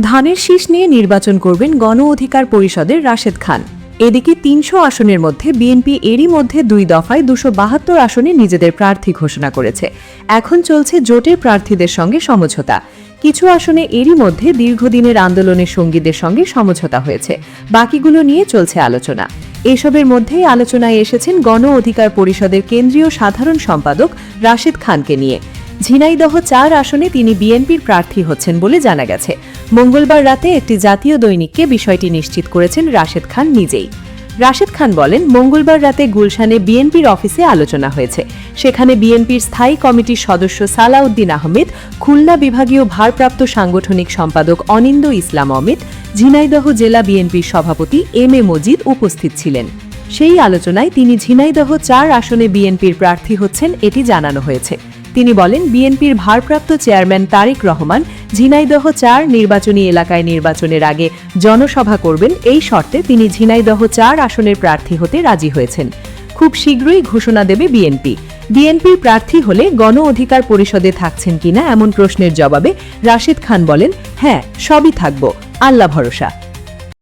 ধানের শীষ নিয়ে নির্বাচন করবেন গণ অধিকার পরিষদের রাশেদ খান। এদিকে তিনশো আসনের মধ্যে বিএনপি এরই মধ্যে দুই দফায় দুশো বাহাত্তর আসনে নিজেদের প্রার্থী ঘোষণা করেছে। এখন চলছে জোটের প্রার্থীদের সঙ্গে সমঝোতা। কিছু আসনে এরই মধ্যে দীর্ঘদিনের আন্দোলনের সঙ্গীদের সঙ্গে সমঝোতা হয়েছে। বাকিগুলো নিয়ে চলছে আলোচনা। এসবের মধ্যেই আলোচনায় এসেছেন গণ অধিকার পরিষদের কেন্দ্রীয় সাধারণ সম্পাদক রাশেদ খানকে নিয়ে। ঝিনাইদহ চার আসনে তিনি বিএনপির প্রার্থী হচ্ছেন বলে জানা গেছে। মঙ্গলবার রাতে একটি জাতীয় দৈনিককে বিষয়টি নিশ্চিত করেছেন রাশেদ খান নিজেই। রাশেদ খান বলেন, মঙ্গলবার রাতে গুলশানে বিএনপির অফিসে আলোচনা হয়েছে। সেখানে বিএনপির স্থায়ী কমিটির সদস্য সালাউদ্দিন আহমেদ, খুলনা বিভাগীয় ভারপ্রাপ্ত সাংগঠনিক সম্পাদক অনিন্দ ইসলাম অমিত, ঝিনাইদহ জেলা বিএনপির সভাপতি এম এ মজিদ উপস্থিত ছিলেন। সেই আলোচনায় তিনি ঝিনাইদহ চার আসনে বিএনপির প্রার্থী হচ্ছেন এটি জানানো হয়েছে। তিনি বলেন, বিএনপির ভারপ্রাপ্ত চেয়ারম্যান তারেক রহমান ঝিনাইদহ চার নির্বাচনী এলাকায় নির্বাচনের আগে জনসভা করবেন। এই শর্তে তিনি ঝিনাইদহ চার আসনের প্রার্থী হতে রাজি হয়েছেন। খুব শীঘ্রই ঘোষণা দেবে বিএনপি। বিএনপির প্রার্থী হলে গণ অধিকার পরিষদে থাকছেন কিনা এমন প্রশ্নের জবাবে রাশিদ খান বলেন হ্যাঁ সবই থাকব। আল্লাহ ভরসা।